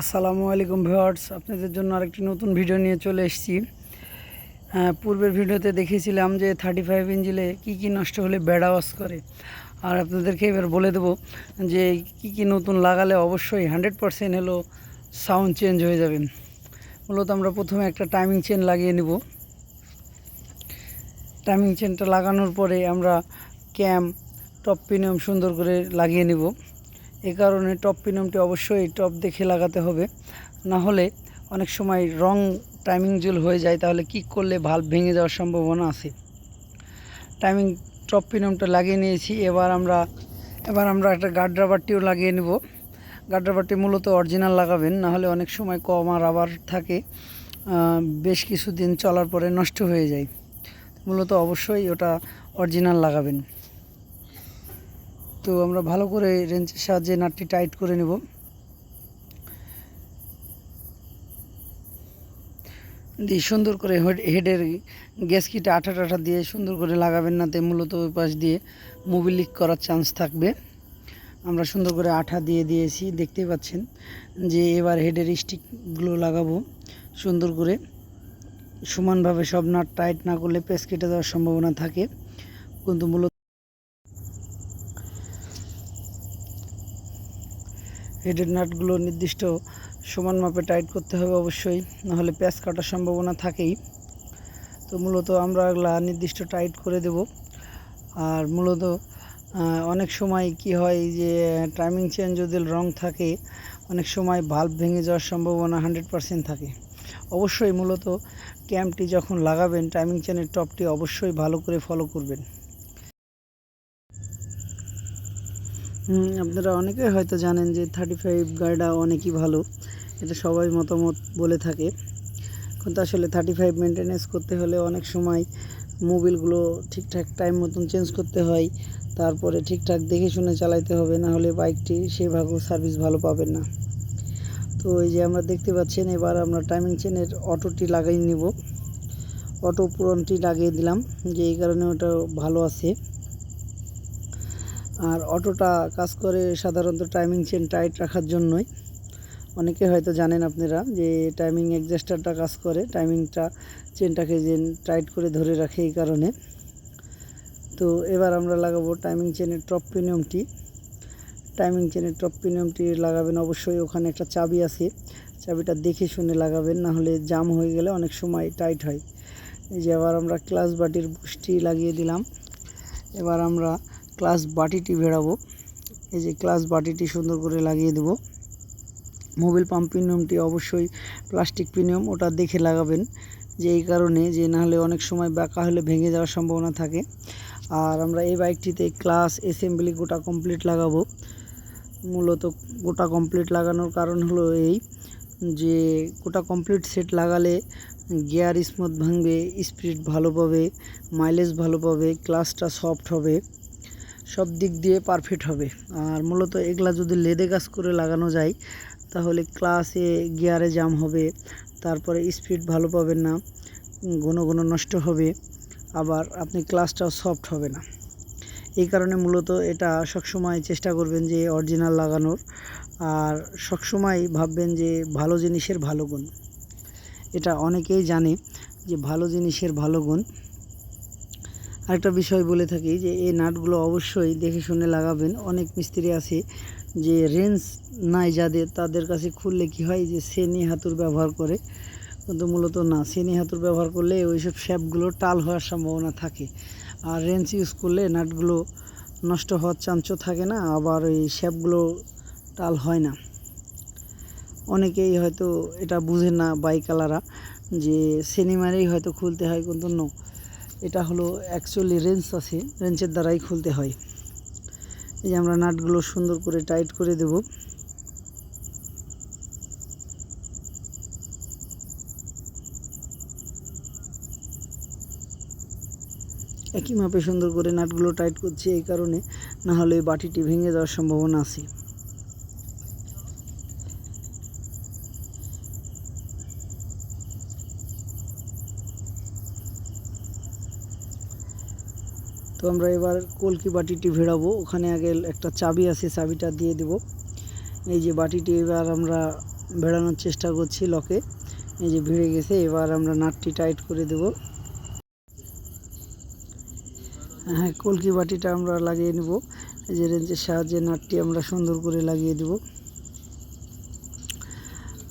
আসসালামু আলাইকুম ভিউয়ার্স আপনাদের জন্য আরেকটি নতুন ভিডিও নিয়ে চলে এসেছি। হ্যাঁ, পূর্বের ভিডিওতে দেখিয়েছিলাম যে থার্টি ফাইভ ইঞ্চিলে কী কী নষ্ট হলে ব্যাড আওয়াজ করে। আর আপনাদেরকে এবার বলে দেবো যে কি কি নতুন লাগালে অবশ্যই হান্ড্রেড পারসেন্ট হলো সাউন্ড চেঞ্জ হয়ে যাবে। মূলত আমরা প্রথমে একটা টাইমিং চেন লাগিয়ে নেব। টাইমিং চেনটা লাগানোর পরে আমরা ক্যাম টপ পিনিয়ম সুন্দর করে লাগিয়ে নেব। এ কারণে টপ পিনিয়মটি অবশ্যই টপ দেখে লাগাতে হবে। না হলে অনেক সময় রং টাইমিং জুল হয়ে যায়, তাহলে কিক করলে ভাল্ব ভেঙে যাওয়ার সম্ভাবনা আছে? টাইমিং টপ পিনিয়মটা লাগিয়ে নিয়েছি, এবার আমরা এবার আমরা একটা গার্ড রাবারটিও লাগিয়ে নেব। গার্ড রাবারটি মূলত অরিজিনাল লাগাবেন না হলে অনেক সময় কম রাবার থাকে বেশ কিছুদিন চলার পরে নষ্ট হয়ে যায়। মূলত অবশ্যই ওটা অরিজিনাল লাগাবেন। তো আমরা ভালো করে রেঞ্চের সাহায্যে নাটটি টাইট করে নেব। দিয়ে সুন্দর করে হেড- হেডের গ্যাসকিটে আঠা টাঠা দিয়ে সুন্দর করে লাগাবেন না তে মূলত ওই পাশ দিয়ে মুভি লিক করার চান্স থাকবে। আমরা সুন্দর করে আঠা দিয়ে দিয়েছি, দেখতেই পাচ্ছেন যে এবার হেডের স্টিকগুলো লাগাবো সুন্দর করে। সমানভাবে সব নাট টাইট না করলে পেস কেটে যাওয়ার সম্ভাবনা থাকে। কিন্তু মূলত হেডের নাটগুলো নির্দিষ্ট সমান মাপে টাইট করতে হবে অবশ্যই, নাহলে প্যাচ কাটার সম্ভাবনা থাকেই। তো মূলত আমরা এগুলা নির্দিষ্ট টাইট করে দেব। আর মূলত অনেক সময় কি হয় যে টাইমিং চেন যদি রং থাকে, অনেক সময় ভাল্ব ভেঙে যাওয়ার সম্ভাবনা হান্ড্রেড পারসেন্ট থাকে। অবশ্যই মূলত ক্যাম্পটি যখন লাগাবেন টাইমিং চেনের টপটি অবশ্যই ভালো করে ফলো করবেন। আপনারা অনেকেই হয়তো জানেন যে থার্টি ফাইভ গাড়িটা অনেকই ভালো। এটা সবাই মতামত বলে থাকে। কিন্তু আসলে থার্টি ফাইভ মেনটেনেন্স করতে হলে অনেক সময় মোবিলগুলো ঠিকঠাক টাইম মতন চেঞ্জ করতে হয়। তারপরে ঠিকঠাক দেখে শুনে চালাইতে হবে, না হলে বাইকটি সেভাবেও সার্ভিস ভালো পাবেন না। তো এই যে আমরা দেখতে পাচ্ছেন, এবার আমরা টাইমিং চেনের অটোটি লাগাই নিব। অটো পুরনটি লাগিয়ে দিলাম, যে এই কারণে ওটা ভালো আছে। আর অটোটা কাজ করে সাধারণত টাইমিং চেন টাইট রাখার জন্যই। অনেকে হয়তো জানেন আপনারা যে টাইমিং অ্যাডজাস্টারটা কাজ করে টাইমিংটা চেনটাকে যে টাইট করে ধরে রাখে এই কারণে। তো এবার আমরা লাগাবো টাইমিং চেনের টপ পিনিয়মটি টাইমিং চেনের টপ পিনিয়মটি লাগাবেন অবশ্যই, ওখানে একটা চাবি আছে। চাবিটা দেখে শুনে লাগাবেন, না হলে জাম হয়ে গেলে অনেক সময় টাইট হয়। এই যে আবার আমরা ক্লাস বাটির বুস্টি লাগিয়ে দিলাম। এবার আমরা ক্লাস বাটিটি ভেড়াবো। এই যে ক্লাস বাটিটি সুন্দর করে লাগিয়ে দেব। মোবিল পাম্প পিনিয়মটি অবশ্যই প্লাস্টিক পিনিয়ম ওটা দেখে লাগাবেন। যে এই কারণে যে না হলে অনেক সময় বাঁকা হলে ভেঙে যাওয়ার সম্ভাবনা থাকে। আর আমরা এই বাইকটিতে ক্লাস অ্যাসেম্বলি গোটা কমপ্লিট লাগাবো। মূলত গোটা কমপ্লিট লাগানোর কারণ হলো এই যে গোটা কমপ্লিট সেট লাগালে গিয়ার স্মুথ ভাঙবে, স্পিড ভালো পাবে, মাইলেজ ভালো পাবে, ক্লাসটা সফট হবে। সব দিক দিয়ে পারফেক্ট হবে। আর মূলত এগুলা যদি লেদে কাজ করে লাগানো যায়, তাহলে ক্লাসে গিয়ারে জাম হবে, তারপরে স্পিড ভালো পাবেন না, ঘন ঘন নষ্ট হবে, আবার আপনি ক্লাসটাও সফট হবে না। এই কারণে মূলত এটা সবসময় চেষ্টা করবেন যে অরিজিনাল লাগানোর, আর সবসময় ভাববেন যে ভালো জিনিসের ভালো গুণ। এটা অনেকেই জানে যে ভালো জিনিসের ভালো গুণ আরেকটা বিষয় বলে থাকি যে এই নাটগুলো অবশ্যই দেখে শুনে লাগাবেন। অনেক মিস্ত্রি আছে যে রেঞ্জ নাই যাদের, তাদের কাছে খুললে কি হয় যে সেনি হাতুর ব্যবহার করে। কিন্তু মূলত না, সেনি হাতুর ব্যবহার করলে ওইসব শ্যাপগুলো টাল হওয়ার সম্ভাবনা থাকে। আর রেঞ্জ ইউজ করলে নাটগুলো নষ্ট হওয়ার চান্সও থাকে না, আবার ওই শ্যাপগুলো টাল হয় না। অনেকেই হয়তো এটা বুঝে না বাইকালারা যে সিনেমারেই হয়তো খুলতে হয়, কিন্তু নো এটা হলো অ্যাকচুয়ালি রেঞ্জ আছে রেঞ্চের দ্বারাই খুলতে হয়। এই যে আমরা নাটগুলো সুন্দর করে টাইট করে দেব। একই মাপে সুন্দর করে নাটগুলো টাইট করছি এই কারণে, না হলে বাটিটি ভেঙে যাওয়ার সম্ভাবনা আছে। তো আমরা এবার কলকি বাটিটি ভেড়াবো। ওখানে আগে একটা চাবি আছে, চাবিটা দিয়ে দেব। এই যে বাটিটি এবার আমরা ভেড়ানোর চেষ্টা করছি লকে। এই যে ভিড়ে গেছে, এবার আমরা নাটটি টাইট করে দেব। হ্যাঁ কলকি বাটিটা আমরা লাগিয়ে নেব। এই যে রেঞ্চের সাহায্যে নাটটি আমরা সুন্দর করে লাগিয়ে দেব।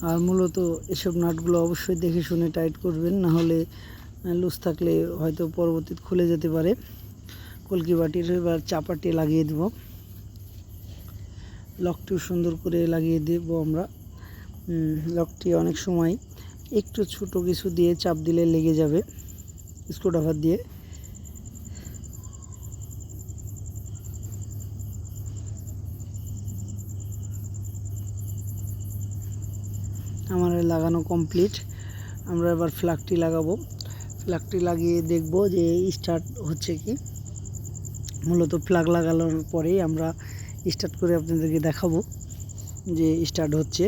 আর মূলত এসব নাটগুলো অবশ্যই দেখে শুনে টাইট করবেন, না হলে লুজ থাকলে হয়তো পরবর্তীতে খুলে যেতে পারে। কলকি বাটির এবার চাপাটি লাগিয়ে দেব। লকটিও সুন্দর করে লাগিয়ে দেব আমরা। লকটি অনেক সময় একটু ছোট কিছু দিয়ে চাপ দিলে লেগে যাবে স্ক্রুড্রাইভার দিয়ে। আমার লাগানো কমপ্লিট। আমরা এবার ফ্ল্যাগটি লাগাবো। ফ্ল্যাগটি লাগিয়ে দেখব যে স্টার্ট হচ্ছে কি। মূলত ফ্ল্যাগ লাগানোর পরেই আমরা স্টার্ট করে আপনাদেরকে দেখাবো যে স্টার্ট হচ্ছে।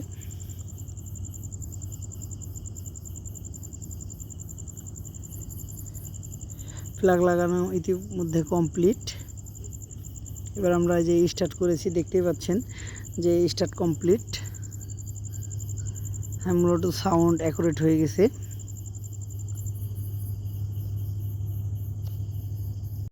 ফ্ল্যাগ লাগানো ইতিমধ্যে কমপ্লিট এবার আমরা যে স্টার্ট করেছি, দেখতেই পাচ্ছেন যে স্টার্ট কমপ্লিট হ্যাঁ মূলত সাউন্ড অ্যাকুরেট হয়ে গেছে।